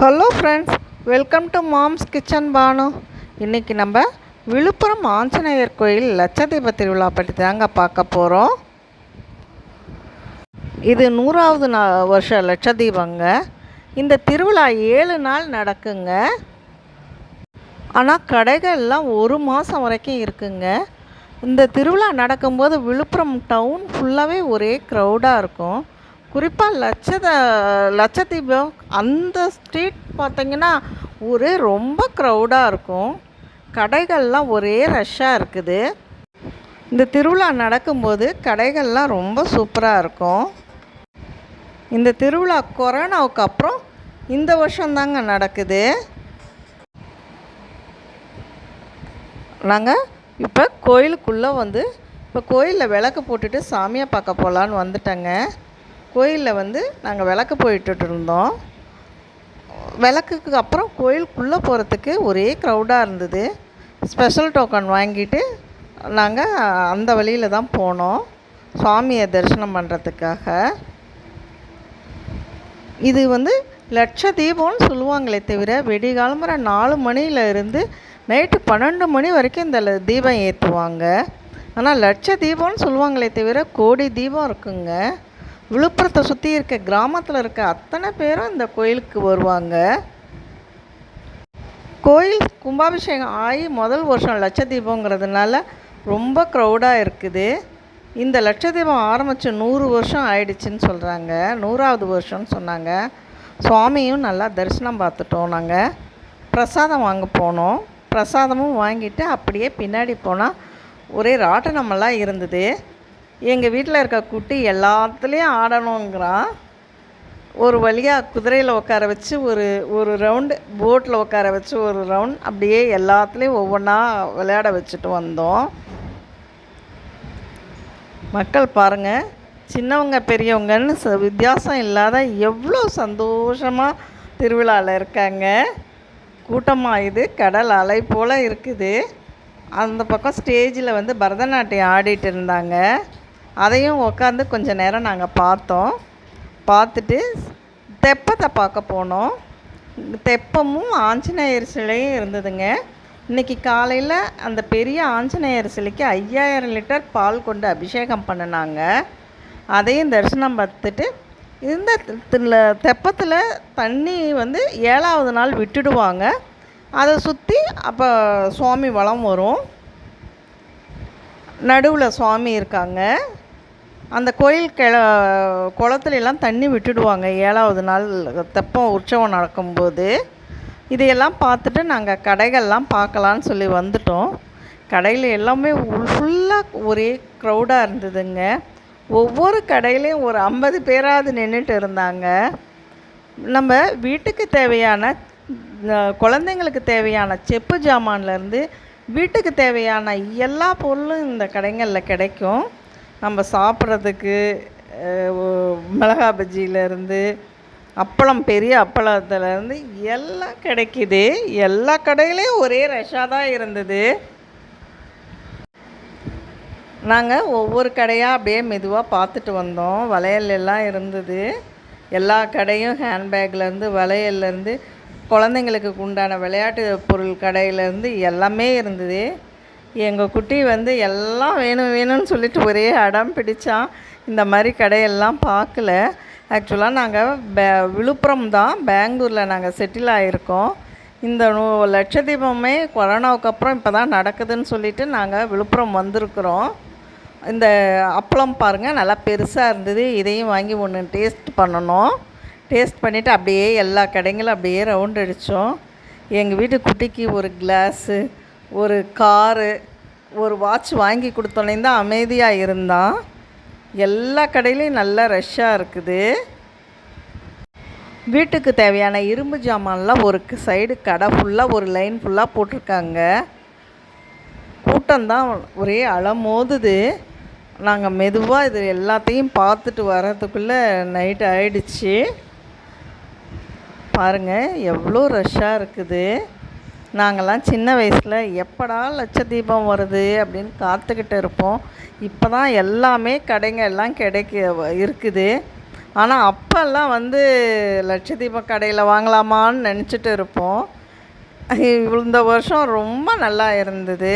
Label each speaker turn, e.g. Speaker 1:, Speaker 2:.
Speaker 1: Hello friends welcome to mom's kitchen Banu இன்றைக்கி நம்ம விழுப்புரம் ஆஞ்சநேயர் கோயில் லட்சதீப திருவிழா பற்றி தாங்க பார்க்க போகிறோம் இது நூறாவது நா வருஷ லட்சதீபங்க. இந்த திருவிழா ஏழு நாள் நடக்குங்க. ஆனால் கடைகள்லாம் ஒரு மாதம் வரைக்கும் இருக்குங்க. இந்த திருவிழா நடக்கும்போது விழுப்புரம் டவுன் ஃபுல்லாகவே ஒரே க்ரௌடாக இருக்கும். குறிப்பாக லட்சத லட்சதீபம் அந்த ஸ்ட்ரீட் பார்த்தீங்கன்னா ஒரே ரொம்ப க்ரௌடாக இருக்கும். கடைகள்லாம் ஒரே ரஷ்ஷாக இருக்குது. இந்த திருவிழா நடக்கும்போது கடைகள்லாம் ரொம்ப சூப்பராக இருக்கும். இந்த திருவிழா கொரோனாவுக்கு அப்புறம் இந்த வருஷம்தாங்க நடக்குது. நாங்கள் இப்போ கோயிலுக்குள்ளே வந்து இப்போ கோயிலில் விளக்கு போட்டுட்டு சாமியை பார்க்க போகலான்னு வந்துட்டேங்க. கோயிலில் வந்து நாங்கள் விளக்கு போயிட்டு இருந்தோம் விளக்குக்கு அப்புறம் கோயிலுக்குள்ளே போகிறதுக்கு ஒரே க்ரௌடாக இருந்தது. ஸ்பெஷல் டோக்கன் வாங்கிட்டு நாங்கள் அந்த வழியில் தான் போனோம். சுவாமியை தரிசனம் பண்ணுறதுக்காக இது வந்து லட்ச தீபம்னு சொல்லுவாங்களே தவிர வெடிகாலம்புற நாலு மணியில் இருந்து நைட்டு பன்னெண்டு மணி வரைக்கும் இந்த தீபம் ஏற்றுவாங்க ஆனால் லட்ச தீபம்னு சொல்லுவாங்களே தவிர கோடி தீபம் இருக்குங்க. விழுப்புரத்தை சுற்றி இருக்க கிராமத்தில் இருக்க அத்தனை பேரும் இந்த கோயிலுக்கு வருவாங்க. கோயில் கும்பாபிஷேகம் ஆகி முதல் வருஷம் லட்சதீபங்கிறதுனால ரொம்ப க்ரௌடாக இருக்குது. இந்த லட்சதீபம் ஆரம்பித்து நூறு வருஷம் ஆயிடுச்சுன்னு சொல்கிறாங்க நூறாவது வருஷம்னு சொன்னாங்க. சுவாமியும் நல்லா தரிசனம் பார்த்துட்டோம் நாங்கள் பிரசாதம் வாங்க போனோம். பிரசாதமும் வாங்கிட்டு அப்படியே பின்னாடி போனால் ஒரே ராட்டனமெல்லாம் இருந்தது. எங்கள் வீட்டில் இருக்க குட்டி எல்லாத்துலேயும் ஆடணுங்கிறான். ஒரு வழியாக குதிரையில் உட்கார வச்சு ஒரு ஒரு ரவுண்டு போட்டில் உட்கார வச்சு ஒரு ரவுண்ட் அப்படியே எல்லாத்துலேயும் ஒவ்வொன்றா விளையாட வச்சுட்டு வந்தோம். மக்கள் பாருங்கள் சின்னவங்க பெரியவங்கன்னு ச- வித்தியாசம் இல்லாத எவ்வளோ சந்தோஷமாக திருவிழாவில் இருக்காங்க. கூட்டமாக இது கடல் அலை போல் இருக்குது. அந்த பக்கம் ஸ்டேஜில் வந்து பரதநாட்டியம் ஆடிட்டு இருந்தாங்க. அதையும் உட்காந்து கொஞ்சம் நேரம் நாங்கள் பார்த்தோம். பார்த்துட்டு தெப்பத்தை பார்க்க போனோம். தெப்பமும் ஆஞ்சநேயர் சிலையும் இருந்ததுங்க. இன்னைக்கு காலையில் அந்த பெரிய ஆஞ்சநேயர் சிலைக்கு ஐயாயிரம் லிட்டர் பால் கொண்டு அபிஷேகம் பண்ணினாங்க. அதையும் தரிசனம் பார்த்துட்டு இந்த தெப்பத்தில் தண்ணி வந்து ஏழாவது நாள் விட்டுடுவாங்க. அதை சுற்றி அப்போ சுவாமி வளம் வரும். நடுவில் சுவாமி இருக்காங்க. அந்த கோயில் கிள குளத்துல எல்லாம் தண்ணி விட்டுடுவாங்க. ஏழாவது நாள் தெப்பம் உற்சவம் நடக்கும்போது. இதையெல்லாம் பார்த்துட்டு நாங்கள் கடைகள்லாம் பார்க்கலான்னு சொல்லி வந்துட்டோம். கடையில் எல்லாமே ஃபுல்லாக ஒரே க்ரௌடாக இருந்ததுங்க. ஒவ்வொரு கடையிலையும் ஒரு ஐம்பது பேராவது நின்றுட்டு இருந்தாங்க. நம்ம வீட்டுக்கு தேவையான குழந்தைங்களுக்கு தேவையான செப்பு ஜாமான்லேருந்து வீட்டுக்கு தேவையான எல்லா பொருளும் இந்த கடைங்களில் கிடைக்கும். நம்ம சாப்பிட்றதுக்கு மிளகா பஜ்ஜியிலேருந்து அப்பளம் பெரிய அப்பளத்துலேருந்து எல்லாம் கிடைக்கிது. எல்லா கடையிலையும் ஒரே ரஷ்ஷாக தான் இருந்தது. நாங்கள் ஒவ்வொரு கடையாக அப்படியே மெதுவாக பார்த்துட்டு வந்தோம். வளையல் எல்லாம் இருந்தது. எல்லா கடையும் ஹேண்ட்பேக்லேருந்து வளையல்லேருந்து குழந்தைங்களுக்கு உண்டான விளையாட்டு பொருள் கடையிலேருந்து எல்லாமே இருந்தது. எங்கள் குட்டி வந்து எல்லாம் வேணும் வேணும்னு சொல்லிட்டு ஒரே அடம் பிடிச்சான் இந்த மாதிரி கடையெல்லாம் பார்க்கல. ஆக்சுவலாக நாங்கள் பே விழுப்புரம் தான் பெங்களூரில் நாங்கள் செட்டில் ஆகிருக்கோம் இந்த லட்சதீபமே கொரோனாவுக்கு அப்புறம் இப்போ தான் நடக்குதுன்னு சொல்லிட்டு நாங்கள் விழுப்புரம் வந்திருக்கிறோம். இந்த அப்பளம் பாருங்கள் நல்லா பெருசாக இருந்தது. இதையும் வாங்கி ஒன்று டேஸ்ட் பண்ணணும். டேஸ்ட் பண்ணிவிட்டு அப்படியே எல்லா கடைங்களும் அப்படியே ரவுண்ட் அடித்தோம் எங்கள் வீட்டு குட்டிக்கு ஒரு கிளாஸு ஒரு காரு ஒரு வாட்ச் வாங்கி கொடுத்தோன்னே தான் அமைதியாக இருந்தான். எல்லா கடையிலையும் நல்லா ரஷ்ஷாக இருக்குது. வீட்டுக்கு தேவையான இரும்பு ஜாமான்லாம் ஒரு சைடு கடை ஃபுல்லாக ஒரு லைன் ஃபுல்லாக போட்டிருக்காங்க. கூட்டம்தான் ஒரே அலமோதுது நாங்கள் மெதுவாக இது எல்லாத்தையும் பார்த்துட்டு வர்றதுக்குள்ளே நைட் ஆயிடுச்சு. பாருங்கள் எவ்வளோ ரஷ்ஷாக இருக்குது. நாங்கள்லாம் சின்ன வயசில் எப்படா லட்சதீபம் வருது அப்படின்னு காத்துக்கிட்டு இருப்போம். இப்போ தான் எல்லாமே கடைங்க எல்லாம் கிடைக்க இருக்குது. ஆனால் அப்போல்லாம் வந்து லட்சதீபம் கடையில் வாங்கலாமான்னு நினச்சிட்டு இருப்போம். இந்த வருஷம் ரொம்ப நல்லா இருந்தது.